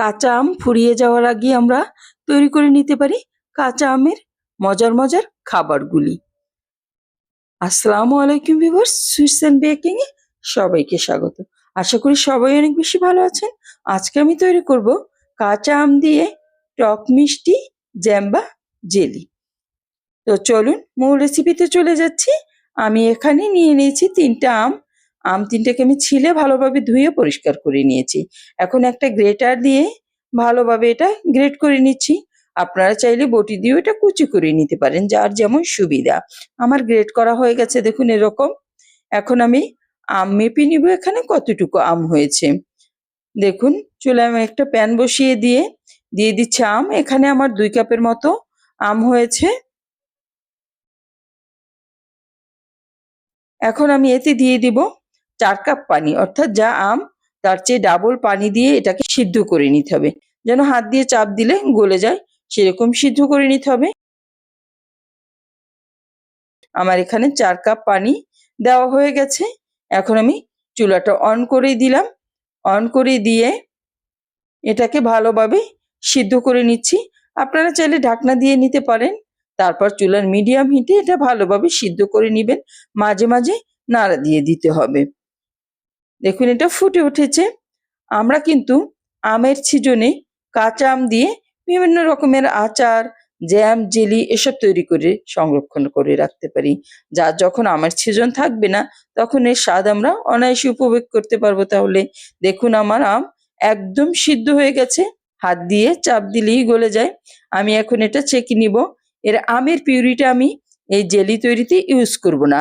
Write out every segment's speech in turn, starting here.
কাঁচা আম ফুরিয়ে যাওয়ার আগে আমরা তৈরি করে নিতে পারি কাঁচা আমের মজার মজার খাবারগুলি। আসসালামু আলাইকুম ভিভার্স সুইটস অ্যান্ড বেকিং এ সবাইকে স্বাগত। আশা করি সবাই অনেক বেশি ভালো আছেন। আজকে আমি তৈরি করব কাঁচা আম দিয়ে টক মিষ্টি জ্যাম বা জেলি। তো চলুন মূল রেসিপিতে চলে যাচ্ছি। আমি এখানে নিয়ে নিয়েছি তিনটা আম আম তিনটাকে আমি ছিলে ভালোভাবে ধুয়ে পরিষ্কার করে নিয়েছি। এখন একটা গ্রেটার দিয়ে ভালোভাবে এটা গ্রেট করে নিচ্ছি। আপনারা চাইলে বটি দিয়েও এটা কুচি করে নিতে পারেন, যার যেমন সুবিধা। আমার গ্রেট করা হয়ে গেছে, দেখুন এরকম। এখন আমি আম মেপে নিব, এখানে কতটুকু আম হয়েছে। দেখুন, চুলায় আমি একটা প্যান বসিয়ে দিয়ে দিয়ে দিচ্ছি আম। এখানে আমার দুই কাপের মতো আম হয়েছে। এখন আমি এতে দিয়ে দিব চার কাপ পানি, অর্থাৎ যা আম, তার চেয়ে ডাবল পানি দিয়ে এটাকে সিদ্ধ করে নিতে হবে। যেন হাত দিয়ে চাপ দিলে গলে যায়, সেরকম সিদ্ধ করে নিতে হবে। আমার এখানে চার কাপ পানি দেওয়া হয়ে গেছে। এখন আমি চুলাটা অন করে দিলাম। অন করে দিয়ে এটাকে ভালোভাবে সিদ্ধ করে নিচ্ছি। আপনারা চাইলে ঢাকনা দিয়ে নিতে পারেন। তারপর চুলার মিডিয়াম হিটে এটা ভালোভাবে সিদ্ধ করে নেবেন। মাঝে মাঝে নাড়া দিয়ে দিতে হবে। দেখুন, এটা ফুটে উঠেছে। আমরা কিন্তু আমের সিজনে কাঁচা আম দিয়ে বিভিন্ন রকমের আচার জ্যাম জেলি এসব তৈরি করে সংরক্ষণ করে রাখতে পারি। যা যখন আমের সিজন থাকবে না, তখন এর স্বাদ আমরা অনায়াসে উপভোগ করতে পারব তাহলে। দেখুন, আমার আম একদম সিদ্ধ হয়ে গেছে। হাত দিয়ে চাপ দিলেই গলে যায়। আমি এখন এটা চেকে নিব। এর আমের পিউরিটা আমি এই জেলি তৈরিতে ইউজ করব না।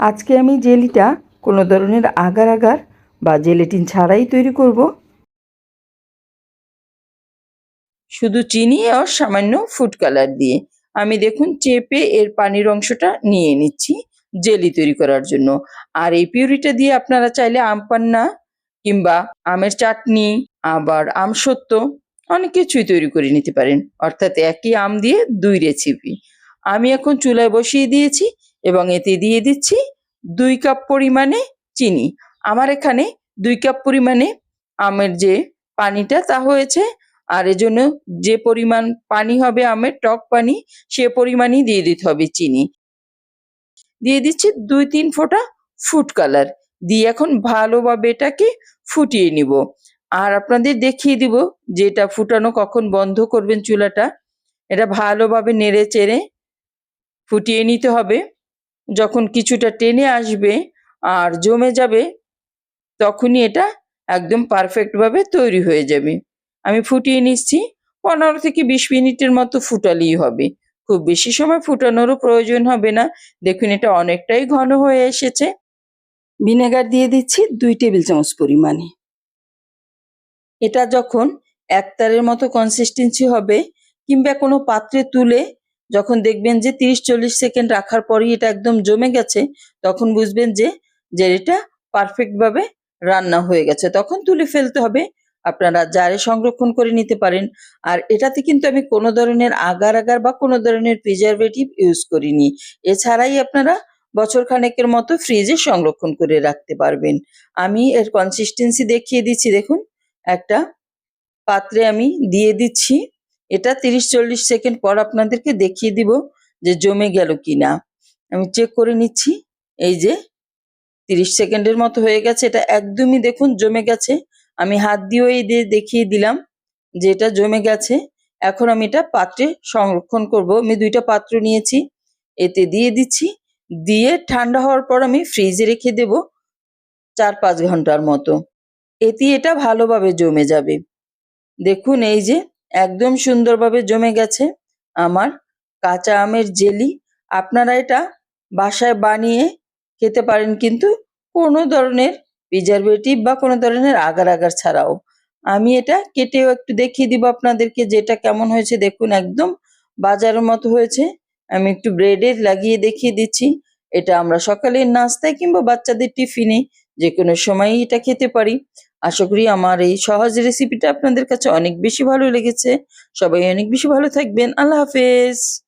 আজকে আমি জেলিটা কোনো ধরনের আগার আগার বা জেলেটিন ছাড়াই তৈরি করব। শুধু চিনি আর সামান্য ফুড কালার দিয়ে। আমি দেখুন চেপে এর পানির অংশটা নিয়ে নিচ্ছি জেলি তৈরি করার জন্য। আর এই পিউরিটা দিয়ে আপনারা চাইলে আম পান্না কিংবা আমের চাটনি, আবার আম সত্য, অনেক কিছুই তৈরি করে নিতে পারেন। অর্থাৎ একই আম দিয়ে দুই রেসিপি আমি এখন চুলায় বসিয়ে দিয়েছি। এবং এতে দিয়ে দিচ্ছি দুই কাপ পরিমাণে চিনি। আমার এখানে দুই কাপ পরিমাণে আমের যে পানিটা তা হয়েছে, আর এজন্য যে পরিমাণ পানি হবে আমের, টক পানি, সে পরিমাণই দিয়ে দিতে হবে চিনি। দিয়ে দিচ্ছি দুই তিন ফোঁটা ফুড কালার। দিয়ে এখন ভালোভাবে এটাকে ফুটিয়ে নিব। আর আপনাদের দেখিয়ে দিব যে এটা ফুটানো কখন বন্ধ করবেন চুলাটা। এটা ভালোভাবে নেড়ে চেড়ে ফুটিয়ে নিতে হবে। যখন কিছুটা টেনে আসবে আর জমে যাবে, তখনই এটা একদম পারফেক্টভাবে তৈরি হয়ে যাবে। আমি ফুটিয়ে নিচ্ছি, পনেরো থেকে বিশ মিনিটের মতো ফুটালেই হবে। খুব বেশি সময় ফুটানোরও প্রয়োজন হবে না। দেখুন এটা অনেকটাই ঘন হয়ে এসেছে। ভিনেগার দিয়ে দিচ্ছি দুই টেবিল চামচ পরিমাণে। এটা যখন একতারের মতো কনসিস্টেন্সি হবে কিংবা কোনো পাত্রে তুলে যখন দেখবেন যে তিরিশ চল্লিশ সেকেন্ড রাখার পরই এটা একদম জমে গেছে, তখন বুঝবেন যে যে এটা পারফেক্টভাবে রান্না হয়ে গেছে। তখন তুলে ফেলতে হবে। আপনারা জারে সংরক্ষণ করে নিতে পারেন। আর এটাতে কিন্তু আমি কোনো ধরনের আগার আগার বা কোনো ধরনের প্রিজারভেটিভ ইউজ করিনি। এছাড়াই আপনারা বছর খানেকের মতো ফ্রিজে সংরক্ষণ করে রাখতে পারবেন। আমি এর কনসিস্টেন্সি দেখিয়ে দিচ্ছি। দেখুন, একটা পাত্রে আমি দিয়ে দিচ্ছি। এটা তিরিশ চল্লিশ সেকেন্ড পর আপনাদেরকে দেখিয়ে দিব যে জমে গেল কিনা। আমি চেক করে নিচ্ছি, এই যে তিরিশ সেকেন্ডের মতো হয়ে গেছে, এটা একদমই দেখুন জমে গেছে। আমি হাত দিয়েও এই দিয়ে দেখিয়ে দিলাম যে এটা জমে গেছে। এখন আমি এটা পাত্রে সংরক্ষণ করব। আমি দুইটা পাত্র নিয়েছি, এতে দিয়ে দিচ্ছি। দিয়ে ঠান্ডা হওয়ার পর আমি ফ্রিজে রেখে দেব চার পাঁচ ঘণ্টার মতো। এতে এটা ভালোভাবে জমে যাবে। দেখুন এই যে একদম সুন্দরভাবে জমে গেছে আমার কাঁচা আমের জেলি। আপনারা এটা বাসায় বানিয়ে খেতে পারেন কিন্তু কোনো ধরনের প্রিজারভেটিভ বা কোনো ধরনের আগার আগার ছাড়াও। আমি এটা কেটেও একটু দেখিয়ে দিব আপনাদেরকে যেটা কেমন হয়েছে। দেখুন, একদম বাজারের মতো হয়েছে। আমি একটু ব্রেডে লাগিয়ে দেখিয়ে দিচ্ছি। এটা আমরা সকালের নাস্তায় কিংবা বাচ্চাদের টিফিনে যে কোনো সময়ই এটা খেতে পারি। আশা করি আমার এই সহজ রেসিপিটা আপনাদের কাছে অনেক বেশি ভালো লেগেছে। সবাই অনেক বেশি ভালো থাকবেন। আল্লাহ হাফেজ।